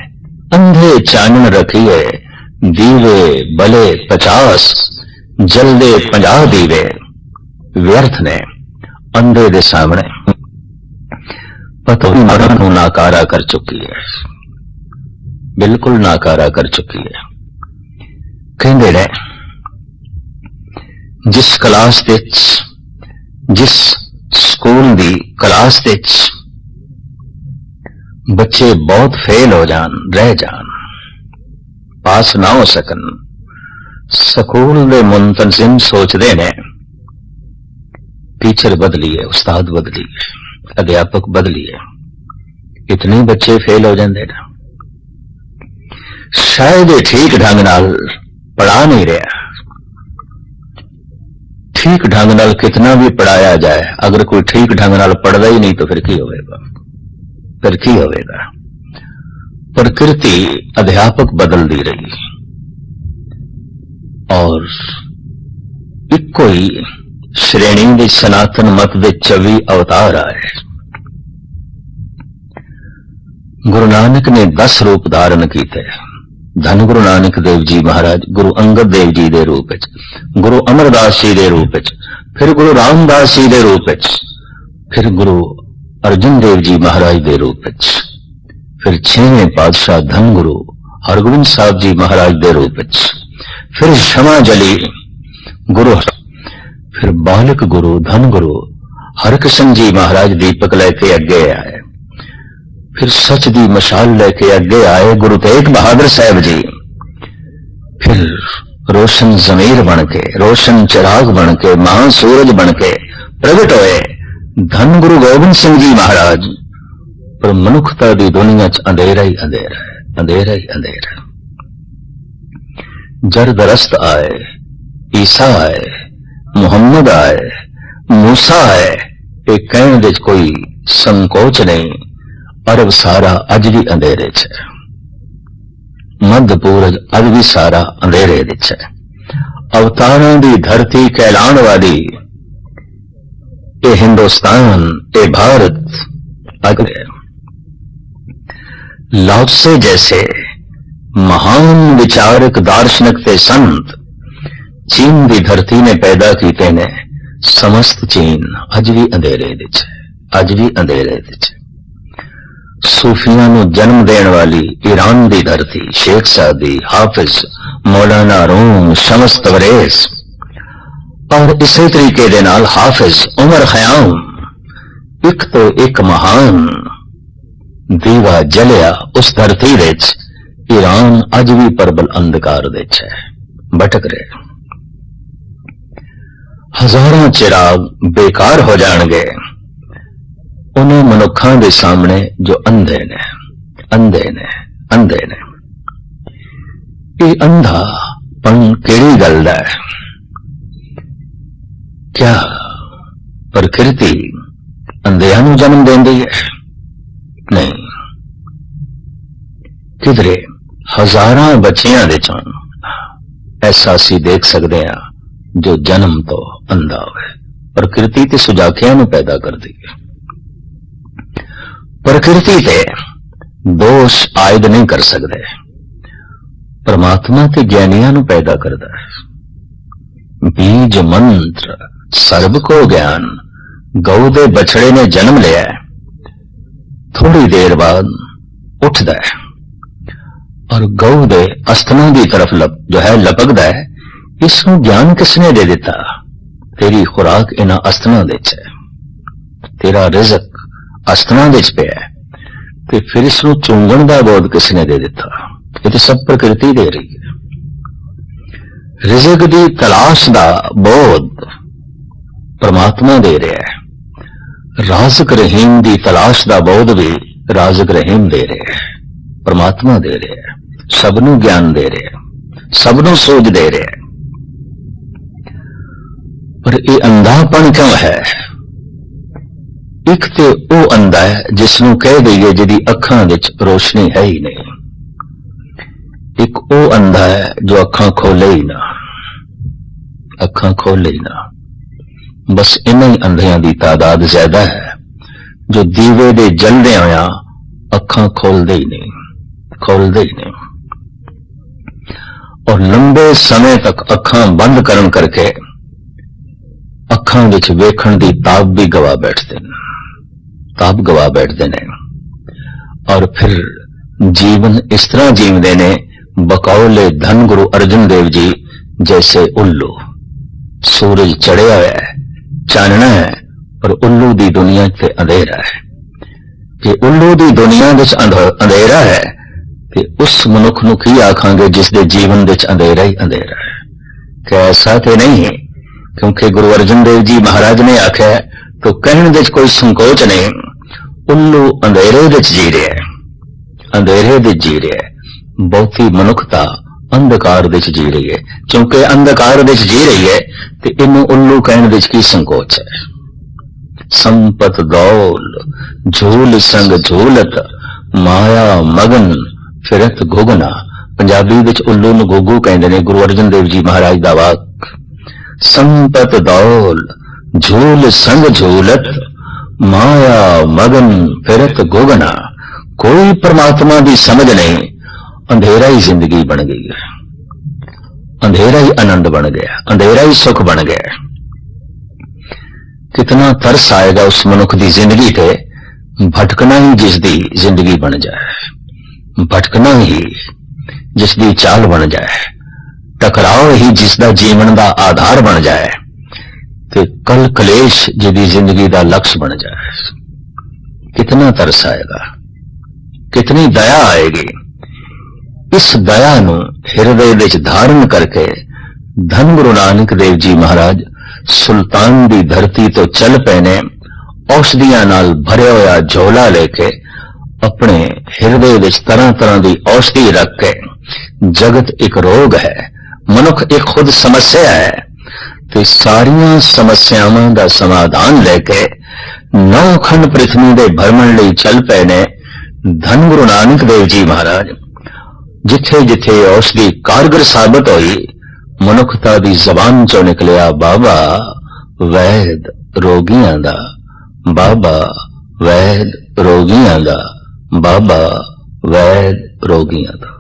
ਅੰਧੇ ਚਾਨਣ ਰਖੀਏ ਦੀਵੇ ਬਲੇ 50 ਜਲਦੇ 50 ਦੀਵੇ। ਵਿਅਰਥ ਨੇ ਅੰਧੇ ਦੇ ਸਾਹਮਣੇ। ਪਤੋ ਮਰਨ ਨੂੰ ਨਾਕਾਰਾ ਕਰ ਚੁੱਕੀ ਹੈ। ਬਿਲਕੁਲ ਨਾਕਾਰਾ ਕਰ ਚੁੱਕੀ ਹੈ। ਕਹਿੰਦੇ ਨੇ, ਜਿਸ ਕਲਾਸ ਵਿੱਚ, ਜਿਸ ਸਕੂਲ ਦੀ ਕਲਾਸ ਦੇ ਵਿੱਚ ਬੱਚੇ ਬਹੁਤ ਫੇਲ ਹੋ ਜਾਣ, ਰਹਿ ਜਾਣ ਪਾਸ ਨਾ ਹੋ ਸਕਣ। ਸਕੂਲ ਦੇ ਮੁੰਤਜ਼ਮ ਸੋਚਦੇ ਨੇ ਟੀਚਰ ਬਦਲੀਏ, ਉਸਤਾਦ ਬਦਲੀਏ, ਅਧਿਆਪਕ ਬਦਲੀਏ। ਇਤਨੇ ਬੱਚੇ ਫੇਲ ਹੋ ਜਾਂਦੇ ਨੇ। ਸ਼ਾਇਦ ਇਹ ਠੀਕ ਢੰਗ ਨਾਲ ਪੜਾ ਨਹੀਂ ਰਿਹਾ। ਠੀਕ ਢੰਗ ਨਾਲ ਕਿਤਨਾ ਵੀ ਪੜਾਇਆ ਜਾਏ, ਅਗਰ ਕੋਈ ਠੀਕ ਢੰਗ ਨਾਲ ਪੜਦਾ ਹੀ ਨਹੀਂ ਤਾਂ ਫਿਰ ਕੀ ਹੋਵੇਗਾ? ਫਿਰ ਕੀ ਹੋਵੇਗਾ? ਪ੍ਰਕਿਰਤੀ ਅਧਿਆਪਕ ਬਦਲਦੀ ਰਹੀ ਔਰ ਇੱਕੋ ਹੀ ਸ਼੍ਰੇਣੀ ਦੇ ਸਨਾਤਨ ਮਤ ਦੇ 24 ਅਵਤਾਰ ਆਏ ਗੁਰੂ ਨਾਨਕ ਨੇ 10 ਰੂਪ ਧਾਰਨ ਕੀਤੇ ਧੰਨ ਗੁਰੂ ਨਾਨਕ ਦੇਵ ਜੀ ਮਹਾਰਾਜ ਗੁਰੂ ਅੰਗਦ ਦੇਵ ਜੀ ਦੇ ਰੂਪ ਵਿੱਚ ਗੁਰੂ ਅਮਰਦਾਸ ਜੀ ਦੇ ਰੂਪ ਵਿੱਚ ਫਿਰ ਗੁਰੂ ਰਾਮਦਾਸ ਜੀ ਦੇ ਰੂਪ ਵਿੱਚ ਫਿਰ ਗੁਰੂ ਅਰਜਨ ਦੇਵ ਜੀ ਮਹਾਰਾਜ ਦੇ ਰੂਪ ਵਿੱਚ ਫਿਰ ਛੇਵੇਂ ਪਾਤਸ਼ਾਹ ਧੰਨ ਗੁਰੂ ਹਰਗੋਬਿੰਦ ਸਾਹਿਬ ਜੀ ਮਹਾਰਾਜ ਦੇ ਰੂਪ ਵਿੱਚ ਫਿਰ ਸ਼ਮਾ ਜਲੀ ਗੁਰੂ ਫਿਰ ਬਾਲਕ ਗੁਰੂ ਧੰਨ ਗੁਰੂ ਹਰਕ੍ਰਿਸ਼ਨ ਜੀ ਮਹਾਰਾਜ ਦੀਪਕ ਲੈ ਕੇ ਅੱਗੇ ਆਏ ਫਿਰ ਸੱਚ ਦੀ ਮਸ਼ਾਲ ਲੈ ਕੇ ਅੱਗੇ ਆਏ ਗੁਰੂ ਤੇਗ ਬਹਾਦਰ ਸਾਹਿਬ ਜੀ ਫਿਰ ਰੋਸ਼ਨ ਜ਼ਮੀਰ ਬਣ ਕੇ ਰੋਸ਼ਨ ਚਿਰਾਗ ਬਣ ਕੇ ਮਹਾਂ ਸੂਰਜ ਬਣ ਕੇ ਪ੍ਰਗਟ ਹੋਏ ਧੰਨ ਗੁਰੂ ਗੋਬਿੰਦ ਸਿੰਘ ਜੀ ਮਹਾਰਾਜ ਪਰ ਮਨੁੱਖਤਾ ਦੀ ਦੁਨੀਆ 'ਚ ਅੰਧੇਰਾ ਹੀ ਅੰਧੇਰਾ ਹੈ, ਅੰਧੇਰਾ ਹੀ ਅੰਧੇਰਾ ਜਰ ਦਰਸਤ ਆਏ, ਈਸਾ ਆਏ, ਮੁਹੰਮਦ ਆਏ, ਮੂਸਾ ਆਏ, ਇਹ ਕਹਿਣ ਦੇ ਕੋਈ ਸੰਕੋਚ ਨਹੀਂ, ਅਰਬ ਸਾਰਾ ਅੱਜ ਵੀ ਅੰਧੇਰੇ 'ਚ ਹੈ। ਮੱਧ ਪੂਰਜ ਅੱਜ ਵੀ ਸਾਰਾ ਅੰਧੇਰੇ ਵਿੱਚ ਹੈ। ਅਵਤਾਰਾਂ ਦੀ ਧਰਤੀ ਕਹਿਲਾਣ ਵਾਲੀ ਇਹ ਹਿੰਦੁਸਤਾਨ, ਇਹ ਭਾਰਤ ਲਾਉਸੇ ਜੈਸੇ ਮਹਾਨ ਵਿਚਾਰਕ ਦਾਰਸ਼ਨਿਕ ਤੇ ਸੰਤ ਚੀਨ ਦੀ ਧਰਤੀ ਨੇ ਪੈਦਾ ਕੀਤੇ ਨੇ ਸਮਸਤ ਚੀਨ, ਅੱਜ ਵੀ ਅੰਧੇਰੇ ਵਿੱਚ, ਅੱਜ ਵੀ ਅੰਧੇਰੇ ਵਿੱਚ। ਸੂਫੀਆਂ ਨੂੰ ਜਨਮ ਦੇਣ ਵਾਲੀ ਈਰਾਨ ਦੀ ਧਰਤੀ, Sheikh Saadi, Hafiz, Maulana Rumi Shams Tabrez ਔਰ ਇਸੇ ਤਰੀਕੇ ਦੇ ਨਾਲ ਹਾਫਿਜ਼ ਉਮਰ ਖਿਆਮ ਇੱਕ ਤੋਂ ਇੱਕ ਮਹਾਨ ਦੀਵਾ ਜਲਿਆ ਉਸ ਧਰਤੀ ਵਿੱਚ, ਈਰਾਨ ਅੱਜ ਵੀ ਪਰਬਲ ਅੰਧਕਾਰ ਵਿੱਚ ਹੈ। ਭਟਕ ਰਿਹਾ ਹਜ਼ਾਰਾਂ ਚਿਰਾਗ ਬੇਕਾਰ ਹੋ ਜਾਣਗੇ। ਉਹਨਾਂ ਮਨੁੱਖਾਂ ਦੇ ਸਾਹਮਣੇ ਜੋ ਅੰਧੇ ਨੇ ਅੰਧੇ ਨੇ ਅੰਧੇ ਨੇ। ਇਹ ਅੰਧਾ ਪਨ ਕਿਹੜੀ ਗੱਲ ਦਾ ਹੈ? ਕਿਆ ਪ੍ਰਕਿਰਤੀ ਅੰਧਿਆਂ ਨੂੰ ਜਨਮ ਦਿੰਦੀ ਹੈ? ਨਹੀਂ। ਕਿਧਰੇ ਹਜ਼ਾਰਾਂ ਬੱਚਿਆਂ ਦੇ ਚੋਂ ਐਸਾ ਅਸੀਂ ਦੇਖ ਸਕਦੇ ਹਾਂ ਜੋ ਜਨਮ ਤੋਂ ਅੰਧਾ ਹੋਵੇ। ਪ੍ਰਕਿਰਤੀ ਤੇ ਸੁਜਾਖਿਆਂ ਨੂੰ ਪੈਦਾ ਕਰਦੀ ਹੈ। ਪ੍ਰਕਿਰਤੀ ਤੇ ਦੋਸ਼ ਆਇਦ ਨਹੀਂ ਕਰ ਸਕਦੇ। ਪਰਮਾਤਮਾ ਤੇ ਗਿਆਨੀਆਂ ਨੂੰ ਪੈਦਾ ਕਰਦਾ ਹੈ। ਬੀਜ ਮੰਤਰ, ਸਰਬ ਕੋ ਗਿਆਨ, ਗਊ ਦੇ ਬਛੜੇ ਨੇ ਜਨਮ ਲਿਆ ਹੈ। ਥੋੜੀ ਦੇਰ ਬਾਅਦ ਉੱਠਦਾ ਹੈ। ਔਰ ਗਊ ਦੇ ਅਸਤਨਾਂ ਦੀ ਤਰਫ ਲਪ, ਜੋ ਹੈ ਲਪਕਦਾ ਹੈ, ਇਸ ਨੂੰ ਗਿਆਨ ਕਿਸਨੇ ਦੇ ਦਿੱਤਾ? ਤੇਰੀ ਖੁਰਾਕ ਇਹਨਾਂ ਅਸਤਨਾਂ ਦੇ ਚ ਹੈ। ਤੇਰਾ ਰਿਜ਼ਕ ਅਸਤਨਾਂ ਦੇ ਚ ਪਿਆ ਹੈ। ਤੇ ਫਿਰ ਇਸ ਨੂੰ ਚੁੰਗਣ ਦਾ ਬੋਧ ਕਿਸਨੇ ਦੇ ਦਿੱਤਾ? ਇਹ ਤੇ ਸਭ ਪ੍ਰਕਿਰਤੀ ਦੇ ਰਹੀ ਹੈ। ਰਿਜ਼ਕ ਦੀ ਤਲਾਸ਼ ਦਾ ਬੋਧ ਪਰਮਾਤਮਾ ਦੇ ਰਿਹਾ ਹੈ। ਰਾਜ਼ਕ ਰਹੀਮ ਦੀ ਤਲਾਸ਼ ਦਾ ਬੋਧ ਵੀ ਰਾਜ਼ਕ ਰਹੀਮ ਦੇ ਰਿਹਾ ਹੈ। ਪਰਮਾਤਮਾ ਦੇ ਰਿਹਾ ਹੈ। ਸਭ ਨੂੰ ਗਿਆਨ ਦੇ ਰਿਹਾ ਸਭ ਨੂੰ ਸੋਚ ਦੇ ਰਿਹਾ ਪਰ ਇਹ ਅੰਧਾਪਣ ਕਿਉਂ ਹੈ? ਇੱਕ ਤੇ ਉਹ ਅੰਧਾ ਹੈ ਜਿਸ ਨੂੰ ਕਹਿ ਦਈਏ ਜਿਹਦੀ ਅੱਖਾਂ ਵਿੱਚ ਰੋਸ਼ਨੀ ਹੈ ਹੀ ਨਹੀਂ। ਇੱਕ ਉਹ ਅੰਧਾ ਹੈ ਜੋ ਅੱਖਾਂ ਖੋਲੇ ਹੀ ਨਾ। ਅੱਖਾਂ ਖੋਲੇ ਹੀ ਨਾ। ਬਸ ਇਹਨਾਂ ਹੀ ਅੰਧਿਆਂ ਦੀ ਤਾਦਾਦ ਜ਼ਿਆਦਾ ਹੈ, ਜੋ ਦੀਵੇ ਦੇ ਜਲਦੇ ਹੋਇਆ ਅੱਖਾਂ ਖੋਲਦੇ ਹੀ ਨਹੀਂ, ਖੋਲਦੇ ਹੀ ਨਹੀਂ। ਔਰ ਲੰਬੇ ਸਮੇਂ ਤੱਕ ਅੱਖਾਂ ਬੰਦ ਕਰਨ ਕਰਕੇ ਅੱਖਾਂ ਵਿੱਚ ਵੇਖਣ ਦੀ ਤਾਬ ਵੀ ਗਵਾ ਬੈਠਦੇ ਨੇ, ਤਾਬ ਗਵਾ ਬੈਠਦੇ ਨੇ। ਔਰ ਫਿਰ ਜੀਵਨ ਇਸ ਤਰ੍ਹਾਂ ਜੀਵਦੇ ਨੇ, ਬਕੌਲੇ ਧੰਨ ਗੁਰੂ ਅਰਜਨ ਦੇਵ ਜੀ ਜੈਸੇ ਉੱਲੂ। ਸੂਰਜ ਚੜਿਆ ਹੋਇਆ ਹੈ, ਚਾਨਣਾ ਹੈ, ਪਰ ਉੱਲੂ ਦੀ ਦੁਨੀਆ ਤੇ ਅੰਧੇਰਾ ਹੈ। ਜੇ ਉੱਲੂ ਦੀ ਦੁਨੀਆ ਵਿੱਚ ਅੰਧੇਰਾ ਹੈ ਤੇ ਉਸ ਮਨੁੱਖ ਨੂੰ ਕੀ ਆਖਾਂਗੇ ਜਿਸ ਦੇ ਜੀਵਨ ਵਿੱਚ ਅੰਧੇਰਾ ਹੀ ਅੰਧੇਰਾ ਹੈ? ਕਿ ਐਸਾ ਤੇ ਨਹੀਂ ਹੈ ਕਿਉਂਕਿ ਗੁਰੂ ਅਰਜਨ ਦੇਵ ਜੀ ਮਹਾਰਾਜ ਨੇ ਆਖਿਆ ਹੈ, ਤੋ ਕਹਿਣ ਵਿੱਚ ਕੋਈ ਸੰਕੋਚ ਨਹੀਂ ਉੱਲੂ ਅੰਧੇਰੇ ਵਿੱਚ ਜੀ ਰਿਹਾ ਹੈ। ਅੰਧੇਰੇ ਵਿੱਚ ਜੀ ਰਿਹਾ ਹੈ। ਬਹੁਤੀ ਮਨੁੱਖਤਾ ਅੰਧਕਾਰ ਵਿੱਚ ਜੀ ਰਹੀ ਹੈ। ਕਿਉਂਕਿ ਅੰਧਕਾਰ ਵਿੱਚ ਜੀ ਰਹੀ ਹੈ ਤੇ ਇਹਨੂੰ ਉੱਲੂ ਕਹਿਣ ਵਿੱਚ ਕੀ ਸੰਕੋਚ ਹੈ? ਸੰਪਤ ਦੌਲ ਝੂਲ ਸੰਗ ਝੂਲਤ ਮਾਇਆ ਮਗਨ ਫਿਰਤ ਗੁਗਨਾ ਪੰਜਾਬੀ ਵਿੱਚ ਉੱਲੂ ਨੂੰ ਗੋਗੂ ਕਹਿੰਦੇ ਨੇ, ਗੁਰੂ ਅਰਜਨ ਦੇਵ ਜੀ ਮਹਾਰਾਜ ਦਾ ਵਾਕ, ਸੰਪਤ ਦੌਲ, ਝੂਲ ਸੰਗ ਝੂਲਤ, ਮਾਇਆ ਮਗਨ ਫਿਰਤ ਗੁਗਨਾ ਕੋਈ ਪਰਮਾਤਮਾ ਦੀ ਸਮਝ ਨਹੀਂ, ਅੰਧੇਰਾ ਹੀ ਜ਼ਿੰਦਗੀ ਬਣ ਗਈ ਹੈ। ਅੰਧੇਰਾ ਹੀ ਆਨੰਦ ਬਣ ਗਿਆ, ਅੰਧੇਰਾ ਹੀ ਸੁਖ ਬਣ ਗਿਆ। ਕਿਤਨਾ ਤਰਸ ਆਏਗਾ ਉਸ ਮਨੁੱਖ ਦੀ ਜ਼ਿੰਦਗੀ ਤੇ, ਭਟਕਣਾ ਹੀ ਜਿਸ ਦੀ ਜ਼ਿੰਦਗੀ ਬਣ ਜਾਏ। ਭਟਕਣਾ ਹੀ ਜਿਸ ਦੀ ਚਾਲ ਬਣ ਜਾਏ, ਟਕਰਾਓ ਹੀ ਜਿਸ ਦਾ ਜੀਵਨ ਦਾ ਆਧਾਰ ਬਣ ਜਾਏ ਤੇ ਕਲ ਕਲੇਸ਼ ਜਿਹਦੀ ਜ਼ਿੰਦਗੀ ਦਾ ਲਕਸ਼ ਬਣ ਜਾਏ। ਕਿਤਨਾ ਤਰਸ ਆਏਗਾ, ਕਿਤਨੀ ਦਇਆ ਆਏਗੀ। ਇਸ ਦਇਆ ਨੂੰ ਹਿਰਦੇ ਵਿੱਚ ਧਾਰਨ ਕਰਕੇ ਧੰਨ ਗੁਰੂ ਨਾਨਕ ਦੇਵ ਜੀ ਮਹਾਰਾਜ ਸੁਲਤਾਨ ਦੀ ਧਰਤੀ ਤੋਂ ਚੱਲ ਪਏ ਨੇ ਔਸ਼ਧੀਆਂ ਨਾਲ ਭਰਿਆ ਹੋਇਆ ਝੋਲਾ ਲੈ ਕੇ ਆਪਣੇ ਹਿਰਦੇ ਵਿੱਚ ਤਰ੍ਹਾਂ ਤਰ੍ਹਾਂ ਦੀ ਔਸ਼ਧੀ ਰੱਖ ਕੇ ਜਗਤ ਇੱਕ ਰੋਗ ਹੈ, ਮਨੁੱਖ ਇੱਕ ਖੁਦ ਸਮੱਸਿਆ ਹੈ ਤੇ ਸਾਰੀਆਂ ਸਮੱਸਿਆਵਾਂ ਦਾ ਸਮਾਧਾਨ ਲੈ ਕੇ ਨੌ ਖੰਡ ਪ੍ਰਿਥਵੀ ਦੇ ਭਰਮਣ ਲਈ ਚੱਲ ਪਏ ਨੇ ਧੰਨ ਗੁਰੂ ਨਾਨਕ ਦੇਵ ਜੀ ਮਹਾਰਾਜ। ਜਿੱਥੇ ਜਿੱਥੇ ਔਸ਼ਧੀ ਕਾਰਗਰ ਸਾਬਤ ਹੋਈ, ਮਨੁੱਖਤਾ ਦੀ ਜ਼ਬਾਨ ਚੋਂ ਨਿਕਲਿਆ, ਬਾਬਾ ਵੈਦ ਰੋਗੀਆਂ ਦਾ, ਬਾਬਾ ਵੈਦ ਰੋਗੀਆਂ ਦਾ। ਬਾਬਾ ਵੈਦ ਰੋਗੀਆਂ ਦਾ।